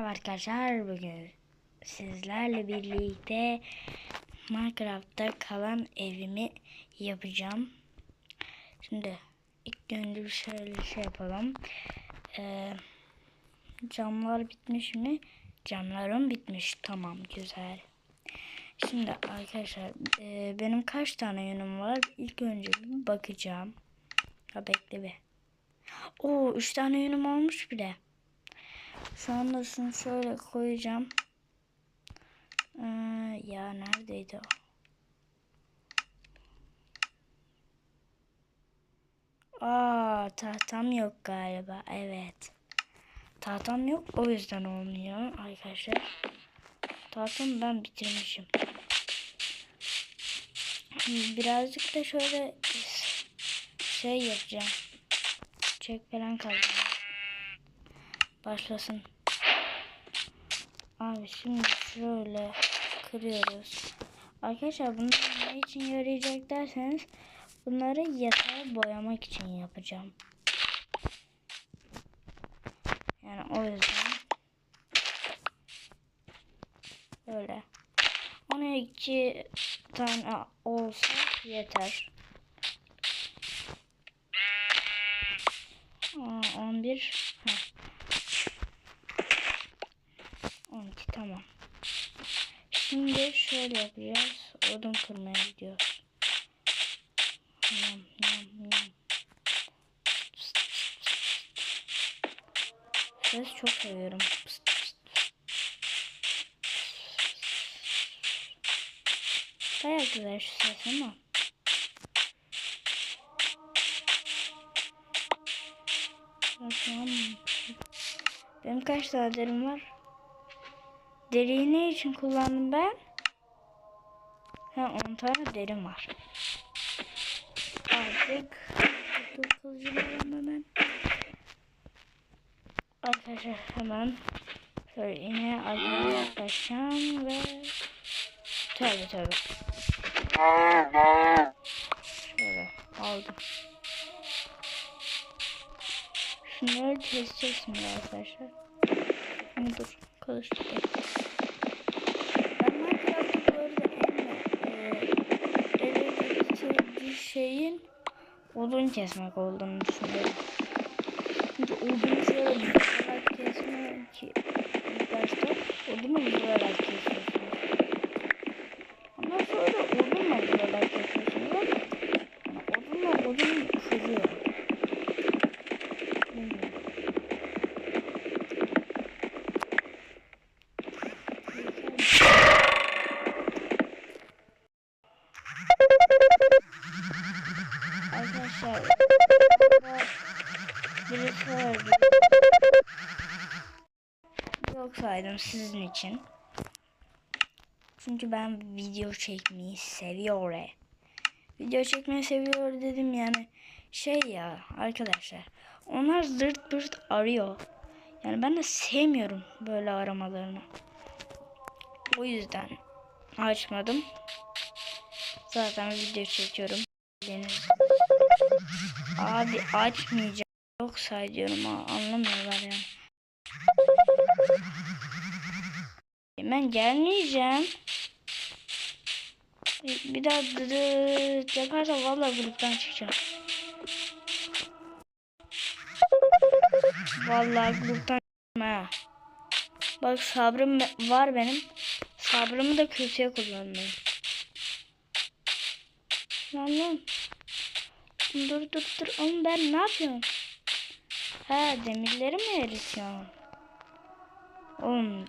Arkadaşlar bugün sizlerle birlikte Minecraft'ta kalan evimi yapacağım. Şimdi ilk önce şöyle şey yapalım. Ee, camlar bitmiş mi? Camlarım bitmiş. Tamam güzel. Şimdi arkadaşlar e, benim kaç tane yönüm var? İlk önce bir bakacağım. Ya bekle bir. Oo 3 tane yönüm olmuş bile. Şu anda şunu şöyle koyacağım. Ee, ya neredeydi o? Aa tahtam yok galiba. Evet. Tahtam yok o yüzden olmuyor arkadaşlar. Tahtamı ben bitirmişim. Birazcık da şöyle şey yapacağım. Çek falan kalacağım. Başlasın. Abi şimdi şöyle kırıyoruz. Arkadaşlar bunlar ne için yarayacak derseniz bunları yatağı boyamak için yapacağım. Yani o yüzden böyle 12 tane olsa yeter. Aa, 11 Heh. 12 tamam. Şimdi şöyle yapacağız. Odun kırmaya gidiyoruz. Yum, yum, yum. Ses çok seviyorum. Pıst. Bayağı güzel şu ses ama. Benim kaç tane derim var? Deriyi ne için kullandım ben? Ha 10 tane derim var. Artık dur kılıcılarım hemen. Arkadaşlar hemen şöyle yine arkaya yaklaşacağım ve tövbe tövbe. Şöyle aldım. Şunları keseceğiz şimdi arkadaşlar. Şimdi dur kılıç tutayım. Ben Minecraft'ta bu arada en e, ele geçirdiği şeyin odun kesmek olduğunu düşünüyorum. Çünkü şöyle vurarak kesmek ki ilk başta odunu vurarak kesiyorsunuz. Ondan sonra odunla vurarak kesiyorsunuz. Yani odunla odun kırıyor. Yok saydım sizin için. Çünkü ben video çekmeyi seviyorum. Video çekmeyi seviyor dedim yani şey ya arkadaşlar. Onlar zırt pırt arıyor. Yani ben de sevmiyorum böyle aramalarını. O yüzden açmadım. Zaten video çekiyorum. Deniz. Abi açmayacağım. Yoksa diyorum ha anlamıyorlar yani. Ben gelmeyeceğim. Bir daha dıdıt yaparsa vallahi gruptan çıkacağım. Vallahi gruptan ha. Bak sabrım var benim. Sabrımı da kötüye kullanmayayım. Lan lan. Dur dur dur. Oğlum ben ne yapıyorum? Ha demirleri mi eritiyorsun? Oğlum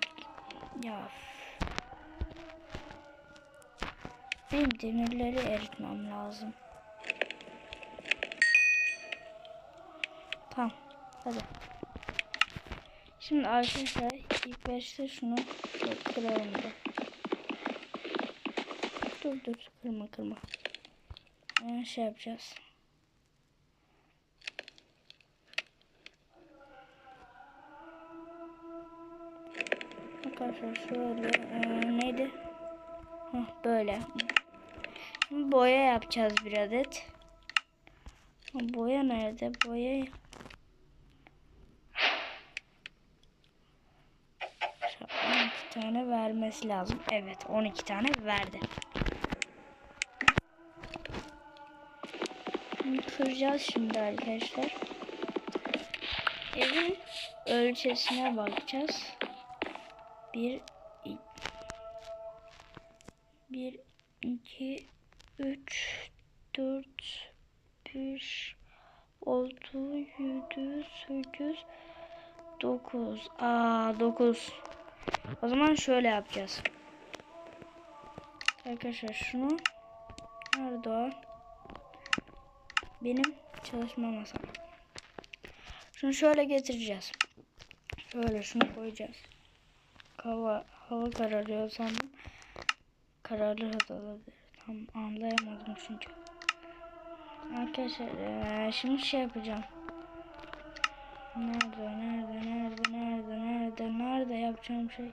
ya. Benim demirleri eritmem lazım. Tamam. Hadi. Şimdi arkadaşlar ilk başta şunu kıralım da. Dur dur kırma kırma. Yani şey yapacağız. Arkadaşlar şöyle ee, neydi? Heh, böyle. Boya yapacağız bir adet. Boya nerede? Boya tane vermesi lazım. Evet 12 tane verdi. Kıracağız şimdi arkadaşlar. Evin ölçüsüne bakacağız. Bir, i- bir, iki, üç, dört, beş, altı, yedi, sekiz, dokuz. Aa dokuz. O zaman şöyle yapacağız. Arkadaşlar şunu nerede o? Benim çalışma masam. Şunu şöyle getireceğiz. Şöyle şunu koyacağız. Hava, hava kararıyor sandım. Kararlı olabilir. Tam anlayamadım çünkü. Arkadaşlar eee, şimdi şey yapacağım. Nerede, nerede, nerede, nerede, nerede, nerede yapacağım şey.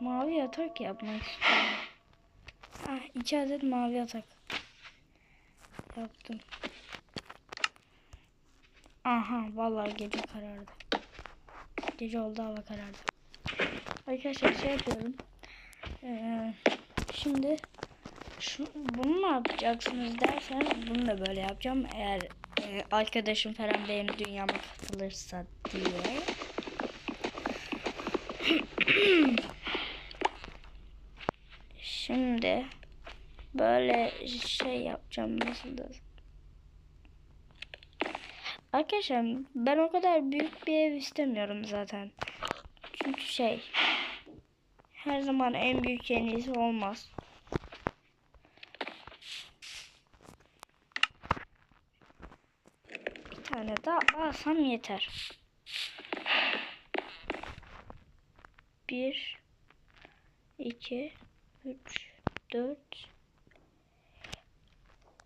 Mavi yatak yapmak istiyorum. Ah, iki mavi yatak. Yaptım. Aha, vallahi gece karardı. Gece oldu hava karardı. Arkadaşlar şey yapıyorum. Ee, şimdi şu, bunu ne yapacaksınız derseniz bunu da böyle yapacağım. Eğer e, arkadaşım falan benim dünyama katılırsa diye. Şimdi böyle şey yapacağım nasıl da. Arkadaşlar ben o kadar büyük bir ev istemiyorum zaten. Çünkü şey her zaman en büyük en olmaz. Bir tane daha alsam yeter. Bir, iki, üç, dört,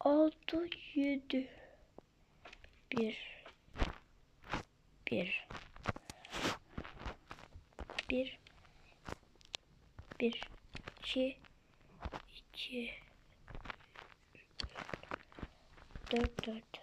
altı, yedi. Bir, bir, bir, bir, iki, iki, dört, dört.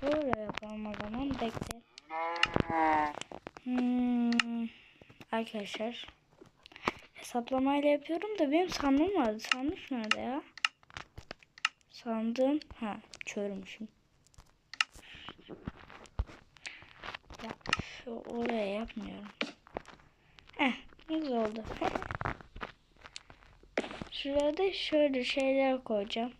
Şöyle yapalım o zaman bekle. Hmm, arkadaşlar hesaplamayla yapıyorum da benim sandığım vardı. Sandık nerede ya? Sandığım ha körmüşüm. Ya oraya yapmıyorum. Eh güzel oldu. Şuraya da şöyle şeyler koyacağım.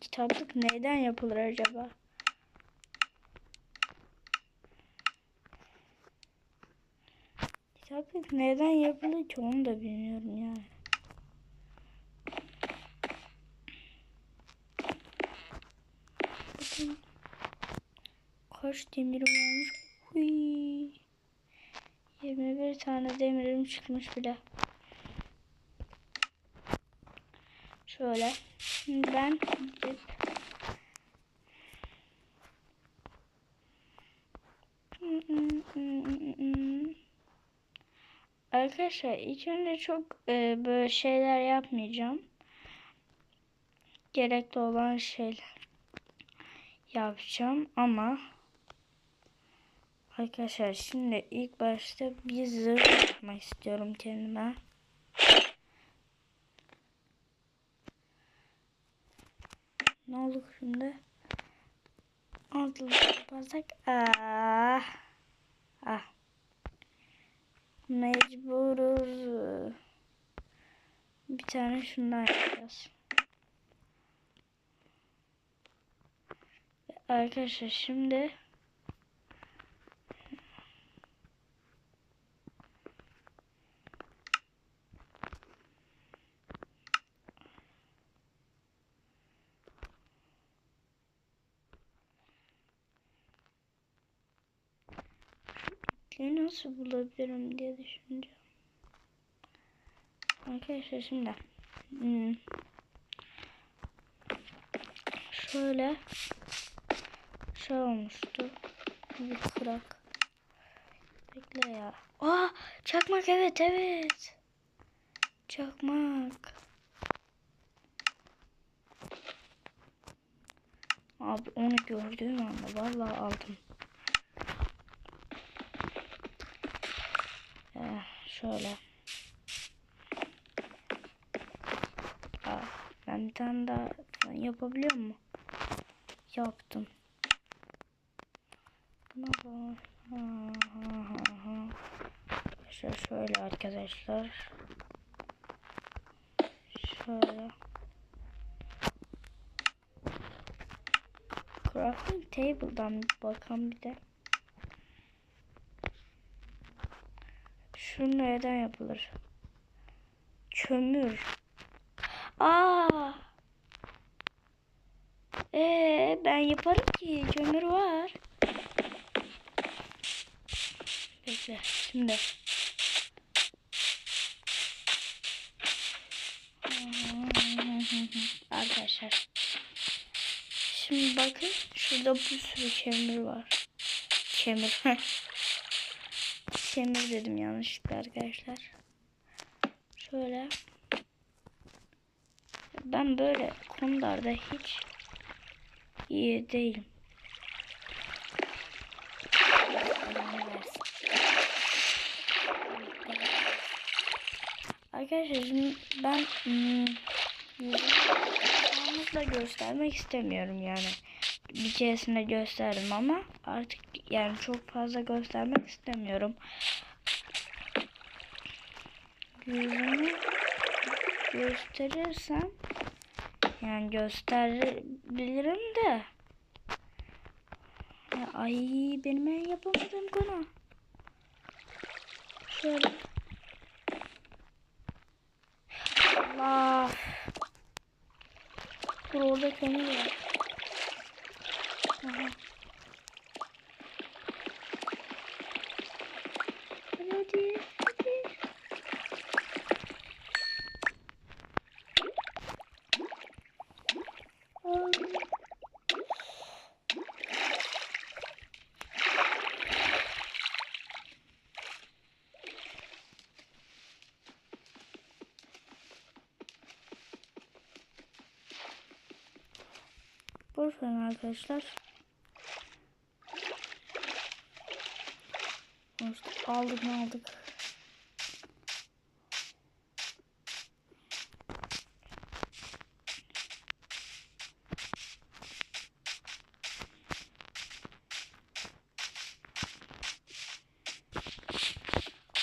Kitaplık neyden yapılır acaba? Kitaplık neden yapılır ki onu da bilmiyorum yani. Bakın. Kaç demirim olmuş? Huy. 21 tane demirim çıkmış bile. Şöyle. Şimdi ben gidip Arkadaşlar ilk önce çok e, böyle şeyler yapmayacağım. Gerekli olan şeyler yapacağım ama arkadaşlar şimdi ilk başta bir zırh yapmak istiyorum kendime. Ne oldu şimdi? Altı yaparsak ah ah mecburuz. Bir tane şundan yapacağız. Arkadaşlar şimdi ipliği nasıl bulabilirim diye düşüneceğim. Arkadaşlar şimdi hmm, şöyle şey olmuştu. Bir kırak. Bekle ya. Aa çakmak evet evet. Çakmak. Abi onu gördüğüm anda vallahi aldım. Eh, şöyle. Aa, ben bir tane daha yapabiliyor mu? Yaptım. İşte şöyle arkadaşlar. Şöyle. Crafting table'dan bakalım bir de. Şu nereden yapılır? Kömür. Aa! Ee, ben yaparım ki kömür var. Bekle şimdi. Arkadaşlar. Şimdi bakın şurada bir sürü kömür var. Kömür. Kömür dedim yanlışlıkla arkadaşlar. Şöyle. Ben böyle konularda hiç iyi değilim. Arkadaşlar şimdi ben hmm, yüzümü göstermek istemiyorum yani. Bir keresinde gösterdim ama artık yani çok fazla göstermek istemiyorum. Yüzümü gösterirsem yani gösterebilirim de ya, ay benim en yapamadığım konu. Şöyle. Allah. Dur orada var. Aha. Hadi hadi. hadi. Ay. Boş verin arkadaşlar. İşte aldık ne aldık.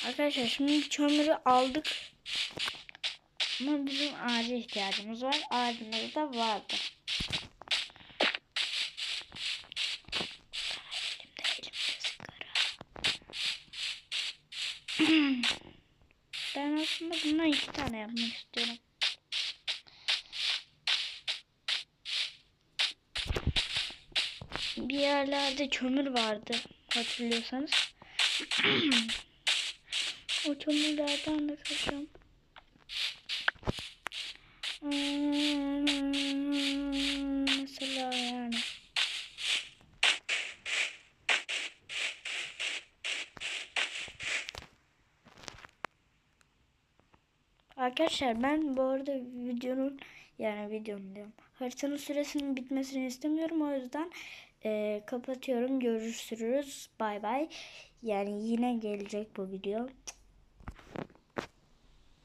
Arkadaşlar şimdi kömürü aldık. Ama bizim ağaca ihtiyacımız var. Ağacımız da vardı. Bundan iki tane yapmak istiyorum. Bir yerlerde kömür vardı hatırlıyorsanız. o kömürlerden de kaçacağım. Hmm, Mesela yani. Arkadaşlar ben bu arada videonun yani videonun diyorum. Haritanın süresinin bitmesini istemiyorum. O yüzden e, kapatıyorum. Görüşürüz. Bay bay. Yani yine gelecek bu video.